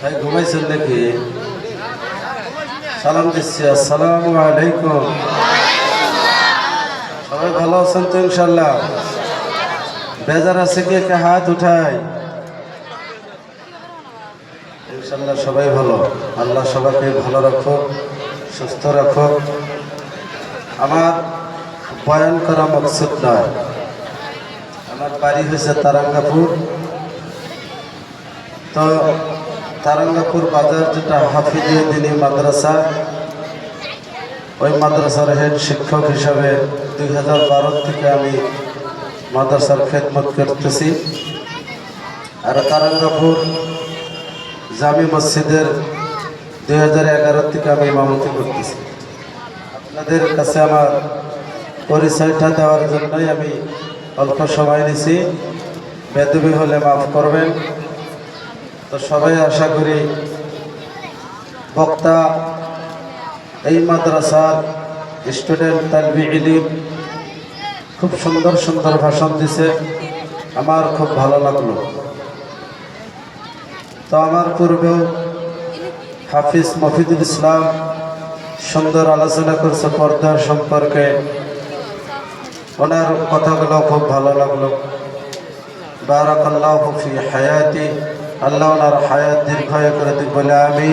ভাই নাকি? সালাম সবাই ভালো আছেন তো ইনশাল্লাহ বেজার আছে কি কে হাত উঠায়? ইনশাল্লাহ সবাই ভালো। আল্লাহ সবাইকে ভালো রাখো সুস্থ রাখো আমার বয়ান করা মকসুদ নয়। আমার বাড়ি হয়েছে তারাঙ্গাপুর। তো তারাঙ্গাপুর বাজার যেটা হাফিজে মাদ্রাসা, ওই মাদ্রাসার হেড শিক্ষক হিসাবে দুই হাজার বারো থেকে আমি মাদ্রাসার খেদমত করতেছি। আর তারাঙ্গাপুর জামি মসজিদের দুই হাজার এগারো থেকে আমি ইমামতি করতেছি। আপনাদের কাছে আমার পরিচয়টা দেওয়ার জন্যই আমি অল্প সময় নিছি। বেদবি হলে মাফ করবেন। তো সবাই আশা করি বক্তা, এই মাদ্রাসার স্টুডেন্ট তালবি ইলিম খুব সুন্দর সুন্দর ভাষণ দিছে। আমার খুব ভালো লাগল। তো আমার পূর্বেও হাফিজ মফিদুল ইসলাম সুন্দর আলোচনা করছে পর্দা সম্পর্কে। ওনার কথাগুলো খুব ভালো লাগল। বারাকাল্লাহ ফি হায়াতি। আল্লাহ ওনার হায়াত দীর্ঘায় করে দিক, বলে আমি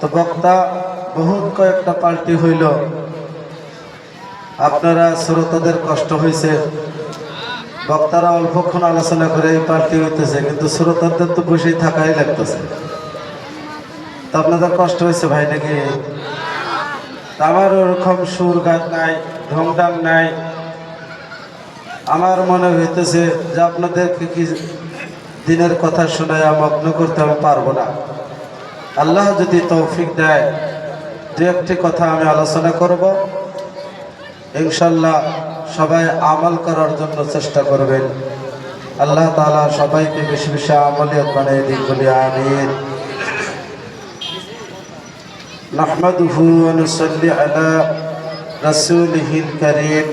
তো বক্তা, বহুত কয়েকটা পাল্টি হইল। আপনারা শ্রোতাদের কষ্ট হয়েছে বক্তারা অল্পক্ষণ আলোচনা করে এই পাল্টি হইতেছে, কিন্তু শ্রোতাদের তো বসেই থাকাই লাগতেছে। তো আপনাদের কষ্ট হয়েছে ভাই নাকি? আমার ওরকম সুর গান নাই ঢংডাং নাই। আমার মনে হইতেছে যে আপনাদেরকে কি দিনের কথা শোনায় মগ্ন করতে আমি পারব না। আল্লাহ যদি তৌফিক দেয়, দু একটি কথা আমি আলোচনা করব। ইনশাল্লাহ সবাই আমল করার জন্য চেষ্টা করবেন। আল্লাহ তালা সবাইকে বেশি বেশি আমলিয়ত বানিয়ে দিন বলি, আমিন। نحمده ونصلي على رسوله الكريم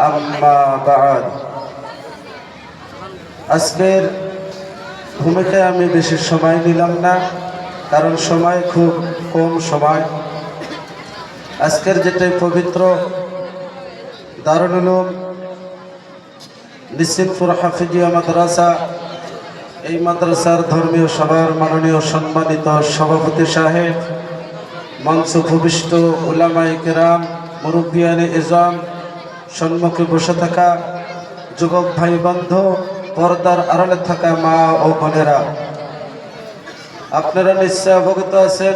أما بعد আজকের ভূমিকায় আমি বেশি সময় নিলাম না কারণ সময় খুব কম সময় আজকের যেটাই পবিত্র দারুল উলুম নিসিমপুর হাফিজিয়া মাদ্রাসা এই মাদ্রাসার ধর্মীয় সভার মাননীয় সম্মানিত সভাপতি সাহেব মঞ্চ ভূমিষ্ঠ উলামাই কেরাম, মুরব্বিয়ানে এজাম, সম্মুখে বসে থাকা যুবক ভাই বন্ধু, পর্দার আড়ালে থাকা মা ও বোনেরা। আপনারা নিশ্চয় অবগত আছেন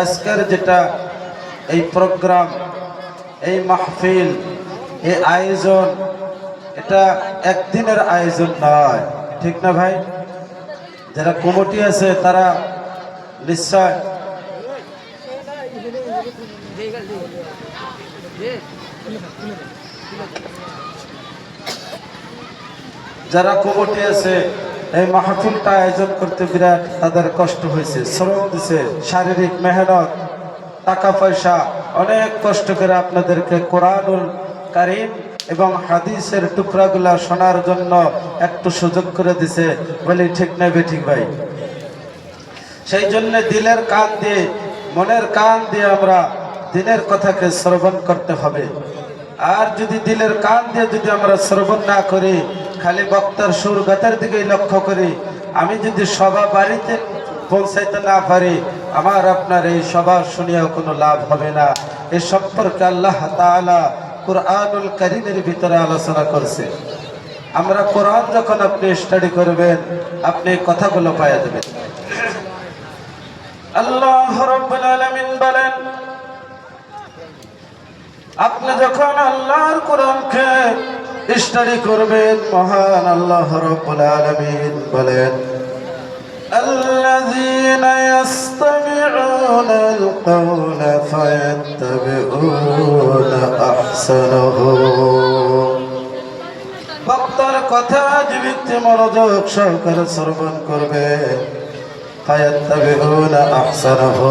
আজকের যেটা এই প্রোগ্রাম, এই মাহফিল, এই আয়োজন, এটা একদিনের আয়োজন নয়, ঠিক না ভাই? যারা কমিটি আছে তারা নিশ্চয় যারা কমিটি আছে, এই মাহফিলটা আয়োজন করতে বিরাট তাদের কষ্ট হয়েছে, শ্রম দিছে, শারীরিক মেহনত, টাকা পয়সা, অনেক কষ্ট করে আপনাদেরকে কোরআনুল কারিম এবং হাদিসের টুকরাগুলা শোনার জন্য একটু সুযোগ করে দিছে। বলি, ঠিক না ঠিক ভাই? সেই জন্য দিলের কান দিয়ে, মনের কান দিয়ে আমরা দিনের কথাকে শ্রবণ করতে হবে। আর যদি দিলের কান দিয়ে যদি আমরা শ্রবণ না করি খালি বক্তার সুর গাতার দিকেই লক্ষ্য করি। আমি যদি সভা বাড়িতে পৌঁছাইতে না পারি, আমার আপনার এই সভা শুনিয়াও কোনো লাভ হবে না। এ সম্পর্কে আল্লাহ তাআলা কোরআনুল কারিমের ভিতরে আলোচনা করছে। আমরা কোরআন যখন আপনি স্টাডি করবেন, আপনি কথাগুলো পাওয়া যাবেন। আল্লাহ রব্বুল আলামিন বলেন, আপনি যখন আল্লাহর কোরআনকে স্টাডি করবেন মহান আল্লাহ রব্বুল আলামিন বলেন الذين يستمعون القول فيتبعون أحسنه বক্তার কথা যে ব্যক্তি মনোযোগ সহকারে শ্রবণ করবে ফায়াত্তাবিউনা আহসানাহু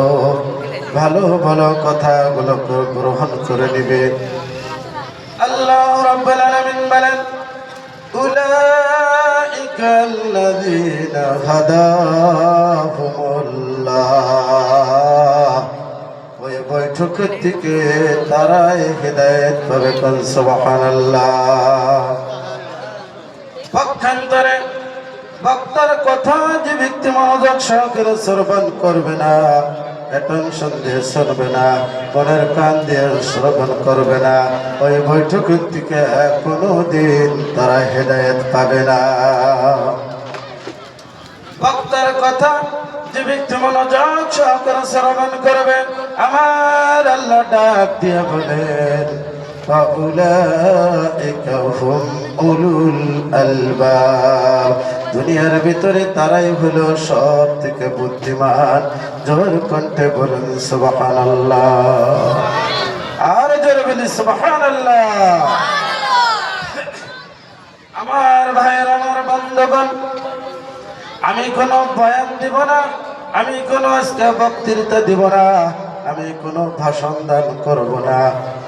ভালো ভালো কথাগুলো গ্রহণ করে নিবে আল্লাহ রব্বুল আলামিন বলেন উলাইকাল্লাযীনা হাদাহুমুল্লাহ ওই বৈঠক থেকে তারাই হেদায়েত পাবে বক্তার কথা যে ব্যক্তি মনোযোগ সহকারে শ্রবণ করবে না অ্যাটেনশন দিয়ে সরবে না পরের কান দিয়ে শ্রবণ করবে না। ওই বৈঠকের থেকে কোনো দিন তারা হেদায়ত পাবে না। বক্তার কথা আমার আল্লাহ ডাক দিয়ে বলেন فأولئك هم أولو الألباب দুনিয়ার ভিতরে তারাই হলো সব থেকে বুদ্ধিমান জোর কণ্ঠে বলুন সুবহানাল্লাহ আর জোরে বলি সুবহানাল্লাহ আমার ভাইয়ের আমার বন্ধুগণ আমি কোনো বয়ান দিব না আমি কোনো আজকে বক্তৃতা দিব না আমি কোনো ভাষণ দান করব না।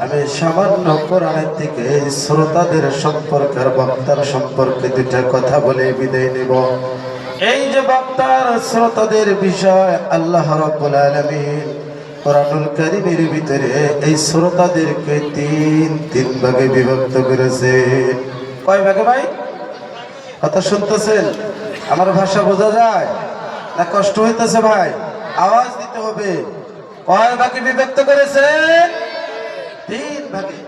আমি সামান্য কোরআনের দিকে শ্রোতাদের সম্পর্কের, বক্তার সম্পর্কে দুটা কথা বলে বিদায় নিব। এই যে বক্তার, শ্রোতাদের বিষয়, আল্লাহ রব্বুল আলামিন কোরআনুল কারীমের ভিতরে এই শ্রোতাদেরকে তিন তিন ভাগে বিভক্ত করেছে। কয় ভাগে ভাই? কথা শুনতেছেন? আমার ভাষা বোঝা যায়? না কষ্ট হইতেছে ভাই? আওয়াজ দিতে হবে। কয় ভাগে বিভক্ত করেছে তিন ভাগে।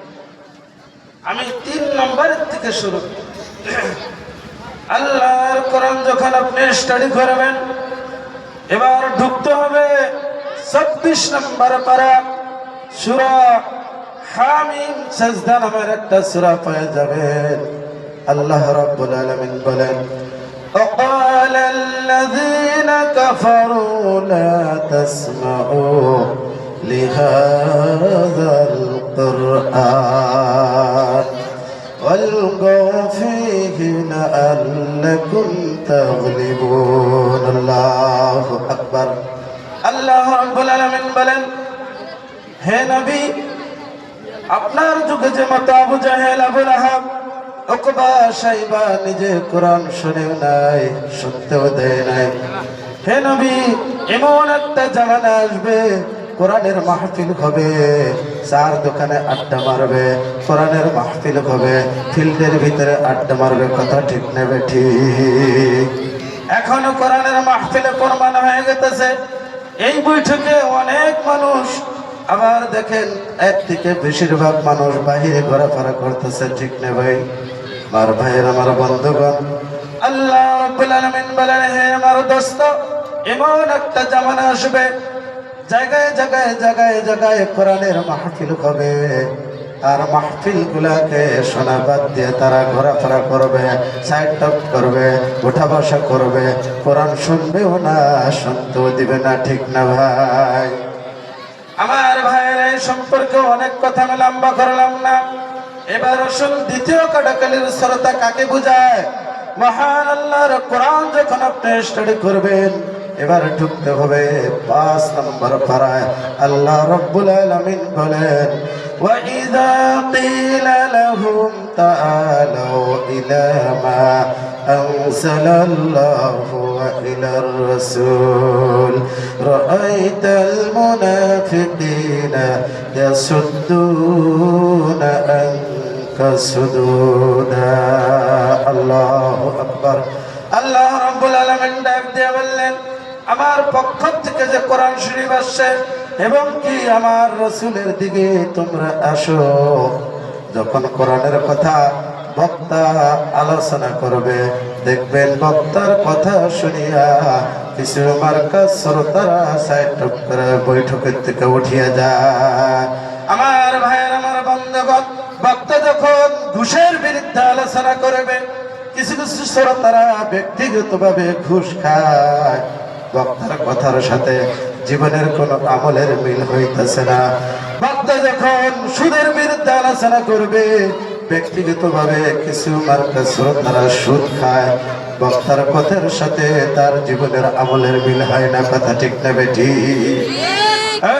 আমি তিন নম্বরের থেকে শুরু। আল্লাহর কোরআন যখন আপনি স্টাডি করবেন, এবার ঢুকতে হবে ছাব্বিশ নম্বর পারা সুরা হামিম সাজদা নামের একটা সুরা পেয়ে যাবে আল্লাহ রাব্বুল আলামিন বলেন وقال الذين كفروا لا تسمعوا لهذا القرآن والقوا فيه لعلكم تغلبون الله أكبر আল্লাহ রাব্বুল আলামিন বলেন হে নবী আপনার যুগে যে মত আবু জাহেল আবু লাহাব উকবা সাইবা নিজে কোরআন শুনেও নাই শুনতেও দেয় নাই। হে নবী, এমন একটা জামানা আসবে, কোরআনের মাহফিল হবে, চার দোকানে আড্ডা মারবে, কোরআনের মাহফিল হবে, ফিল্ডের ভিতরে আড্ডা মারবে, কথা ঠিক নেবে ঠিক। এখনও কোরআনের মাহফিলে প্রমাণ হয়ে গেতেছে। এই বৈঠকে অনেক মানুষ, আবার দেখেন এক থেকে বেশিরভাগ মানুষ বাহিরে ঘোরাফেরা করতেছে, ঠিক ভাই। আমার ভাইয়ের, আমার বন্ধুগণ। আল্লাহ রাব্বুল আলামিন বলেন, হে আমার দোস্ত, এমন একটা জামানা আসবে, জায়গায় জায়গায় জায়গায় জায়গায় কোরআনের মাহফিল হবে। আর মাহফিল গুলাকে শোনা বাদ দিয়ে তারা ঘোরাফেরা করবে, সাইড টপ করবে, উঠা বসা করবে। কোরআন শুনবেও না, শুনতেও দিবে না, ঠিক না ভাই? আমার ভাইয়ের এই সম্পর্কে অনেক কথা আমি লম্বা করলাম না। এবার আসুন দ্বিতীয় কাটাকালির শ্রোতা কাকে বুঝায় মহান আল্লাহর কোরআন যখন আপনি স্টাডি করবেন এবার ঢুকতে হবে পাঁচ নম্বর পাড়ায় আল্লাহ রব্বুল আলামিন বলেন وإذا قيل لهم تعالوا إلى ما أنزل الله وإلى الرسول رأيت المنافقين يصدون عنك صدودا الله أكبر আল্লাহ রাব্বুল আলামিন ডাক দিয়ে বললেন আমার পক্ষ থেকে যে কোরআন শরীফ আসছে এবং কি আমার রসুলের দিকে তোমরা আসো যখন কোরআনের কথা বক্তা আলোচনা করবে দেখবেন বক্তার কথা শুনিয়া কিছু মার্কা শ্রোতারা সাইড করে বৈঠকের থেকে উঠিয়া যায় আমার ভাইয়ের আমার বন্ধুগণ বক্তা যখন ঘুষের বিরুদ্ধে আলোচনা করবে কিছু কিছু শ্রোতারা ব্যক্তিগতভাবে ঘুষ খায়। বক্তার কথার সাথে জীবনের কোন আমলের মিল হইতেছে না। বক্তা যখন সুদের বিরুদ্ধে আলোচনা করবে ব্যক্তিগতভাবে কিছু মার্কা শ্রোতারা সুদ খায়। বক্তার কথার সাথে তার জীবনের আমলের মিল হয় না কথা ঠিক নেবে ঠিক। হ্যাঁ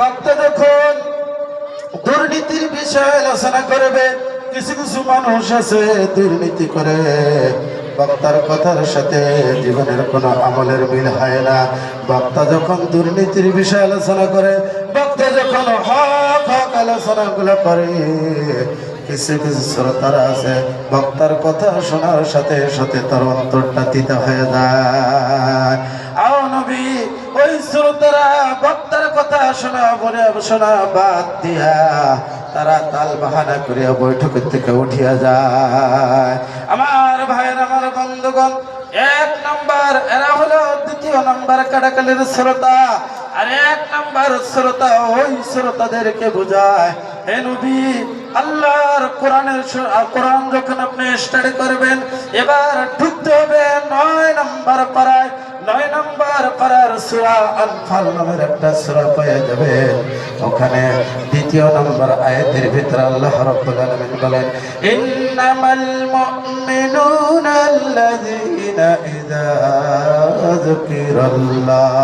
বক্তা যখন দুর্নীতির বিষয়ে আলোচনা করবে। কিছু কিছু মানুষ আছে দুর্নীতি করে। বক্তার কথার সাথে জীবনের কোনো আমলের মিল হয় না। বক্তা যখন দুর্নীতির বিষয়ে আলোচনা করে বক্তা যখন হক হক আলোচনাগুলো করে, কিছু কিছু শ্রোতারা আছে বক্তার কথা শোনার সাথে সাথে তার অন্তরটা তিতা হয়ে যায়। আও নবী, ওই শ্রোতারা বক্তার কথা শোনা বলে শোনা বাদ দিয়া তারা তাল বাহানা করিয়া বৈঠকের থেকে উঠিয়া যায়। আমার ভাইয়ের, আমার বন্ধুগণ, এক নম্বর, এরা হলো দ্বিতীয় নম্বর কাটাকালের শ্রোতা। আর এক নম্বর শ্রোতা ওই শ্রোতাদেরকে বোঝায়, হে নবী, আল্লাহর কোরআনের কোরআন যখন আপনি স্টাডি করবেন, এবার ঢুকতে হবে নয় নম্বর পাড়ায়। নয় নম্বর পাড়ার সুরা আনফাল নামের একটা সুরা পেয়ে যাবে। ওখানে দ্বিতীয় নম্বর আয়াতের ভিতরে আল্লাহ রাব্বুল আলামিন বলেন, ইন্নামাল মুমিনুনা আল্লাযীনা ইযা যুকিরাল্লাহ।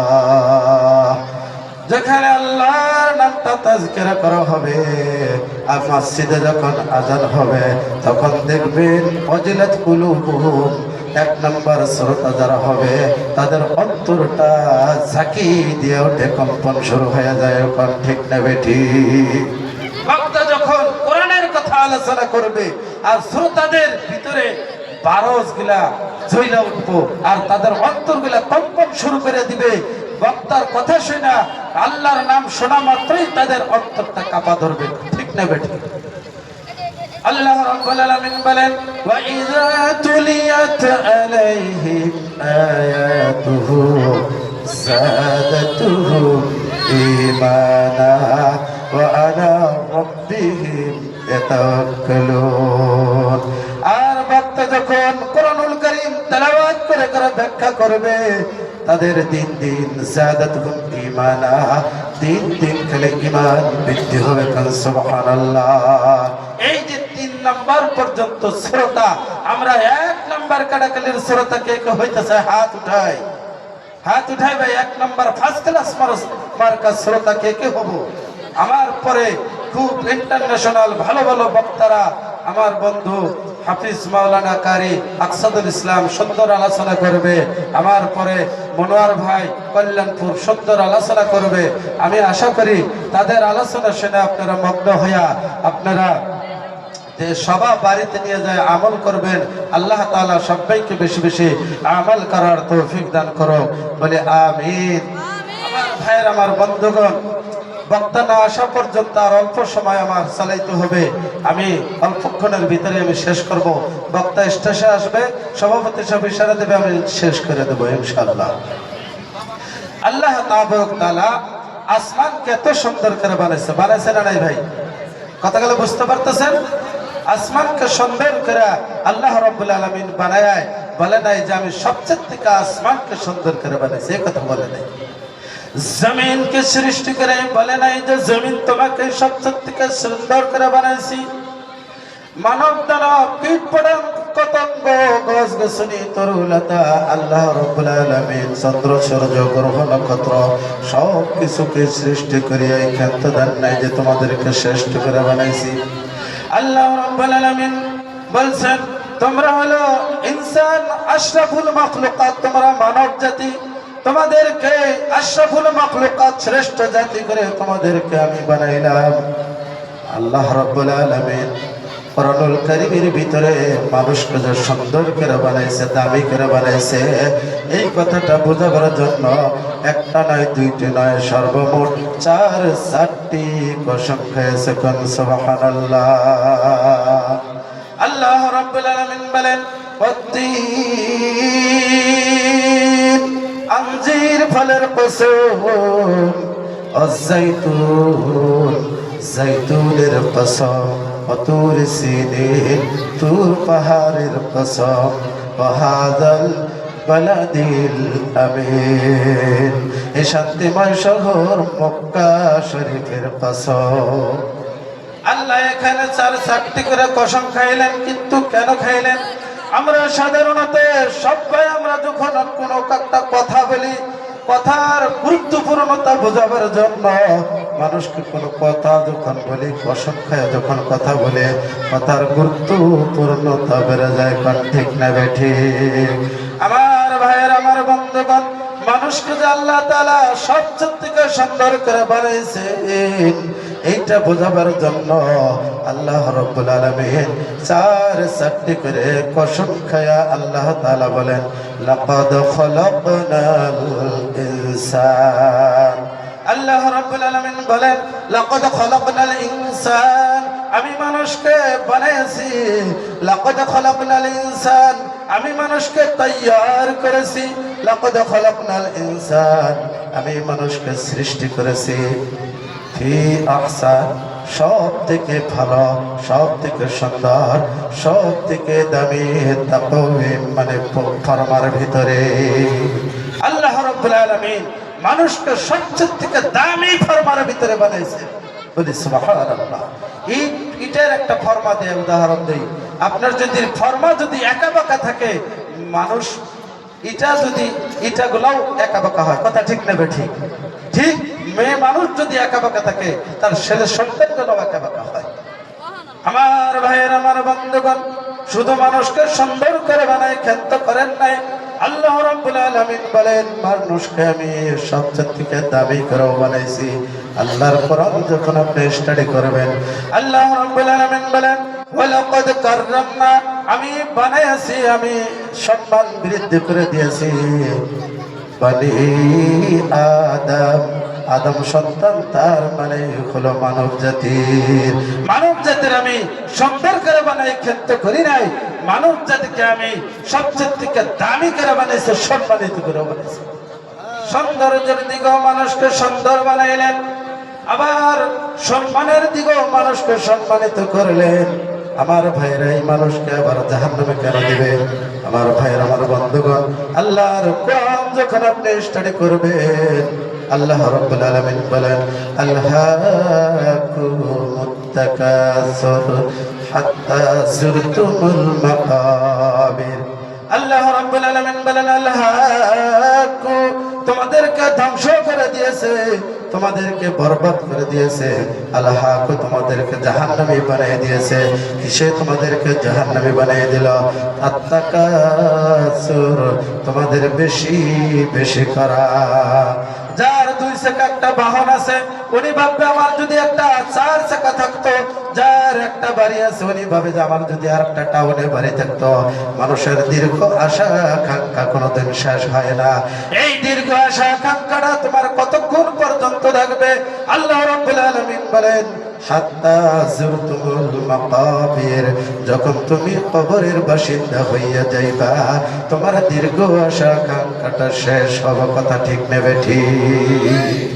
যেখানে আল্লাহর নামটা তাজকিরা করা হবে, আর মসজিদে যখন আজান হবে, তখন দেখবেন অজিলাত কুলুবুহুম এক নম্বর শ্রোতা যারা হবে, তাদের অন্তরটা ঝাঁকি দিয়ে ওঠে কম্পন শুরু হয়ে যায় ওখান ঠিক না বেঠি বক্তা যখন কোরআনের কথা আলোচনা করবে, আর শ্রোতাদের ভিতরে বারসগুলা জ্বলা উঠবো, আর তাদের অন্তরগুলা কম্পন শুরু করে দিবে, বক্তার কথা শোনা আল্লাহর নাম শোনা মাত্রই তাদের অন্তরটা কাপা ধরবে, ঠিক না বেঠি আল্লাহ রাব্বুল আলামিন বলেন, ওয়া ইযা তুলিয়াত আলাইহি আয়াতুহু যাদাতুহু ঈমানা ওয়া আলা রাব্বিহিম ইয়াতাওয়াক্কালুন। আর বক্তা যখন কোরআন করবে, তাদের দিন দিন ঈমানা, দিন দিন খেলে ঈমান বৃদ্ধি হবে এই যে তিন নাম্বার পর্যন্ত শ্রোতা আমরা এক নাম্বার শ্রোতা কে কে হইতেছে? হাত উঠাই। হাত উঠাই ভাই, এক নাম্বার ফার্স্ট ক্লাস মার্কা শ্রোতা কে কে হব? আমার পরে খুব ইন্টারন্যাশনাল ভালো ভালো বক্তারা, আমার বন্ধু হাফিজ মাওলানা কারি আকসাদুল ইসলাম সুন্দর আলোচনা করবে। আমার পরে মনোয়ার ভাই কল্যাণপুর সুন্দর আলোচনা করবে। আমি আশা করি তাদের আলোচনা শুনে আপনারা মগ্ন হইয়া আপনারা যে সবা বাড়িতে নিয়ে যায় আমল করবেন আল্লাহ তাআলা সবাইকে বেশি বেশি আমল করার তৌফিক দান করো বলে আমিন। আমার ভাইয়ের আমার বন্ধুগণ বক্তা না আসা পর্যন্ত আর অল্প সময় আমার চালাইতে হবে। আমি অল্পক্ষণের ভিতরে আমি শেষ করব। বক্তা স্টেশনে আসবে, সভাপতি সব ইশারা দেবে, আমি শেষ করে দেবো ইনশাআল্লাহ। আল্লাহ তাআলা আসমানকে এত সুন্দর করে বানাইছে। বানাইছে না নাই ভাই? কথাগুলো বুঝতে পারতেছেন? আসমানকে সুন্দর করে আল্লাহ রব্বুল আলমিন বানায়, বলে নাই যে আমি সবচেয়ে থেকে আসমানকে সুন্দর করে বানাইছি, এ কথা বলে নাই। জমিনকে সৃষ্টি করে বলে নাই যে জমিন তোমাকে সবচেয়ে থেকে সুন্দর করে বানাইছি। মানব দানব কীট পতঙ্গ, কতঙ্গ, গছ গছনি তরুলতা আল্লাহ রব্বুল আলামিন চন্দ্র, সূর্য, গ্রহ, নক্ষত্র সব কিছুকে সৃষ্টি করে এই ক্ষেত্র দান নাই যে তোমাদেরকে শ্রেষ্ঠ করে বানাইছি। আল্লাহ রব্বুল আলামিন বলছেন, তোমরা হলো ইনসান আশরাফুল মাখলুকাত, তোমরা মানব জাতি তোমাদেরকে আশরাফুল মাখলুকাত শ্রেষ্ঠ জাতি করে তোমাদেরকে আমি বানাইলাম। আল্লাহ রব্বুল আলামিন করণুল কারিমের ভিতরে মানুষকে যে সুন্দর করে বানাইছে, দামি করে বানাইছে, এই কথাটা বোঝাবার জন্য একটা নয়, দুইটি নয়, সর্বমোট চার, চারটি কসম খেয়েছে আল্লাহ রাব্বুল আলামিন বলেন ফলের কসম, অজাইতুন, জাইতুনের কসম অতুর সিদিন তুর পাহাড়ের কসম পাহাদাল বলাদিল আমিন। এ শান্তিময় শহর মক্কা শরীফের কসম। আল্লাহ এখানে চার চারটি করে কসম খাইলেন, কিন্তু কেন খাইলেন? আমরা সাধারণত সবাই আমরা যখন কোনো একটা কথা বলি কথার গুরুত্বপূর্ণতা বোঝাবার জন্য মানুষকে কোনো কথা যখন বলি অসংখ্যায় খায় যখন কথা বলে, কথার গুরুত্বপূর্ণতা বেড়ে যায় কারণ ঠিক না বেঠি আমার ভাইয়ের, আমার বন্ধুগণ, মানুষকে যে আল্লাহ তালা সব থেকে সুন্দর করে বানাইছে এইটা বোঝাবার জন্য আল্লাহ রব্বুল আলমিন চার চারটি করে কসম খায়া আল্লাহ তালা বলেন, লাকাদ ইনসান। আল্লাহ রাব্বুল আলামিন বলেন, লাকাদ খলাকনাল ইনসান। আমি মানুষকে বানিয়েছি, লাকাদ খলাকনাল ইনসান। আমি মানুষকে তৈয়ার করেছি, লাকাদ খলাকনাল ইনসান। আমি মানুষকে সৃষ্টি করেছি ফি আহসান সব থেকে ভালো সব থেকে সুন্দর সব থেকে দামি মানে ফরমার ভিতরে। আল্লাহ রাব্বুল আলামিন মানুষকে সবচেয়ে থেকে দামি ফরমার ভিতরে বানাইছে। বলি সুবহানাল্লাহ। ইটের একটা ফর্মা দিয়ে উদাহরণ দেই। আপনার যদি ফর্মা যদি একা বাঁকা থাকে, মানুষ ইটা যদি, ইটাগুলাও একা বাঁকা হয়। কথা ঠিক নেবে ঠিক? ঠিক? মেয়ে মানুষ যদি একা বাঁকা থাকে, তার ছেলে সন্তানগুলো একা বাঁকা হয়। আমার ভাইয়ের, আমার বন্ধুগণ, শুধু মানুষকে সুন্দর করে বানায় ক্ষেত্র করেন নাই। আল্লাহ রাব্বুল আলামিন বলেন, মানুষকে আমি সবচেয়ে থেকে দাবি করে বানাইছি। আল্লাহর কোরআন যখন আপনি স্টাডি করবেন, আল্লাহ রাব্বুল আলামিন বলেন, ওয়ালাকাদ কাররামনা আমি বানাইছি আমি সম্মান বৃদ্ধি করে দিয়েছি। বলি আদম আদম সন্তান, তার মানে হলো মানব জাতির মানব জাতির আমি সুন্দর করে বানাই, ক্ষেত্র করি নাই। মানব জাতিকে আমি সবচেয়ে থেকে দামি করে বানাইছে সম্মানিত করে বানাইছে সৌন্দর্যের দিকেও মানুষকে সুন্দর বানাইলেন, আবার সম্মানের দিকেও মানুষকে সম্মানিত করলেন, আমার ভাইরা এই মানুষকে আবার জাহান নামে কেন দিবে আমার ভাইয়ের, আমার বন্ধুগণ, আল্লাহর কোরআন যখন আপনি স্টাডি করবেন আল্লাহ রব্বুল আলামিন বলেন আল্লাহাকুমুত তাকাসুর হাত্তা যুরতুমুল মাকাবির। আল্লাহ রাব্বুল আলামিন বলেন আল্লাহাকু তোমাদেরকে ধ্বংস করে দিয়েছে, তোমাদেরকে বরবাদ করে দিয়েছে। আল্লাহাকু তোমাদেরকে জাহান্নামী বানিয়ে দিয়েছে। কিসে তোমাদেরকে জাহান্নামী বানিয়ে দিল? আত্মাকাসুর তোমাদের বেশি বেশি করা। একটা বাহন আছে, উনি ভাববে আমার যদি একটা চার চাকা থাকতো, যার একটা বাড়ি আছে, উনি ভাবে যে আমার যদি আর একটা টাউনে বাড়ি থাকতো। মানুষের দীর্ঘ আশা আকাঙ্ক্ষা কোনোদিন শেষ হয় না। এই দীর্ঘ আশা আকাঙ্ক্ষাটা তোমার কতক্ষণ পর্যন্ত থাকবে? আল্লাহ রাব্বুল বলেন যখন তুমি কবরের বাসিন্দা হইয়া যাইবা, তোমার দীর্ঘ আশা আকাঙ্ক্ষাটা শেষ হওয়ার কথা ঠিক নেবে ঠিক।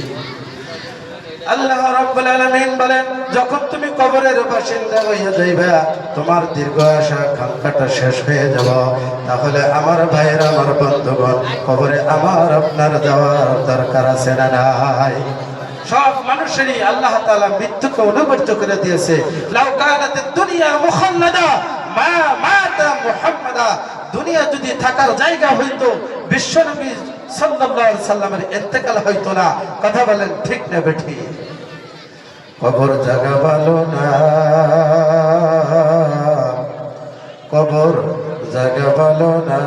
আল্লাহ রাব্বুল আলামিন বলেন, যখন তুমি কবরের বাসিন্দা হইয়া যাইবা, তোমার দীর্ঘ আশা আকাঙ্ক্ষাটা শেষ হয়ে যাব। তাহলে আমার ভাইয়ের, আমার বন্ধুগণ, কবরে আমার আপনার যাওয়ার দরকার আছে না নাই? সব মানুষেরই আল্লাহ তাআলা মৃত্যুকে অনুবর্ত করে দিয়েছে। লাউ কানাত দুনিয়া মুখাল্লাদা মা মাতা মুহাম্মাদা। দুনিয়া যদি থাকার জায়গা হইতো, বিশ্বনবী সাল্লাল্লাহু আলাইহি সাল্লামের ইন্তেকাল হইতো না। কথা বলেন ঠিক না বেঠি? কবর জায়গা না। কবর জায়গা না।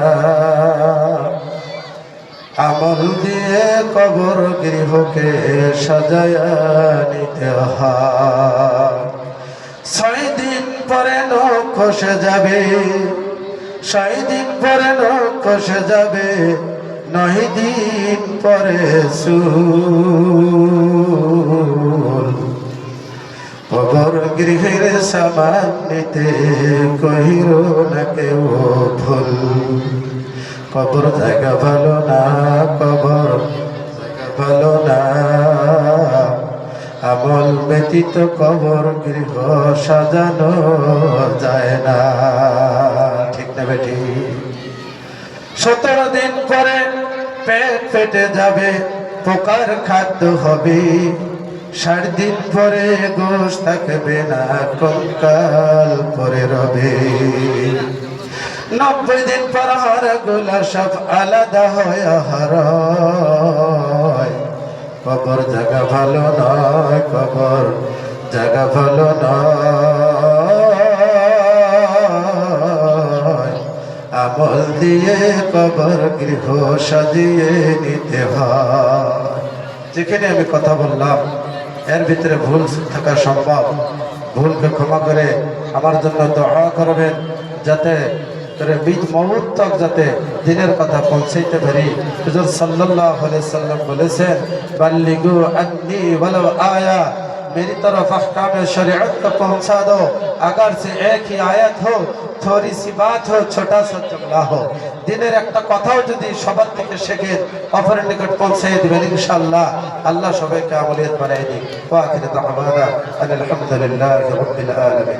আমল দিয়ে কবর গৃহকে সাজায়া নিতে ছয় দিন পরে লোক যাবে, ছয় দিন পরে লোক খসে যাবে, নয় দিন পরে সুর। কবর গৃহের সামান নিতে কহির না কেউ ভুল। কবর জায়গা ভালো না, কবর ভালো না। আমল ব্যতীত কবর গৃহ সাজানো যায় না। ঠিক না বেটি? সতেরো দিন পরে পেট ফেটে যাবে, পোকার খাদ্য হবে। ষাট দিন পরে গোশ থাকবে না কঙ্কাল পরে রবে। নব্বই দিন পর হারগুলা সব আলাদা হয়ে হারায় কবর জায়গা ভালো নয়, কবর জায়গা ভালো নয়। আমল দিয়ে কবর গৃহ সাজিয়ে নিতে হয়। যেখানে আমি কথা বললাম, এর ভিতরে ভুল থাকা সম্ভব। ভুলকে ক্ষমা করে আমার জন্য দোয়া করবেন, যাতে বীজ যাতে দিনের কথা পৌঁছাইতে পারি। হুজুর সাল্লাহ সাল্লাম বলেছেন, বাল্লিগু আয়া میری طرف احکام شریعت تک پہنچا دو اگر سے ایک ہی آیت ہو تھوڑی سی দিনের একটা কথাও যদি সবার থেকে শেখে অপরের নিকট পৌঁছে দিবেন ইনশাআল্লাহ। আল্লাহ সবাইকে আমলিয়াত বানাই দিক। ওয়া আখির দাওয়ানা আলহামদুলিল্লাহি রাব্বিল আলামিন।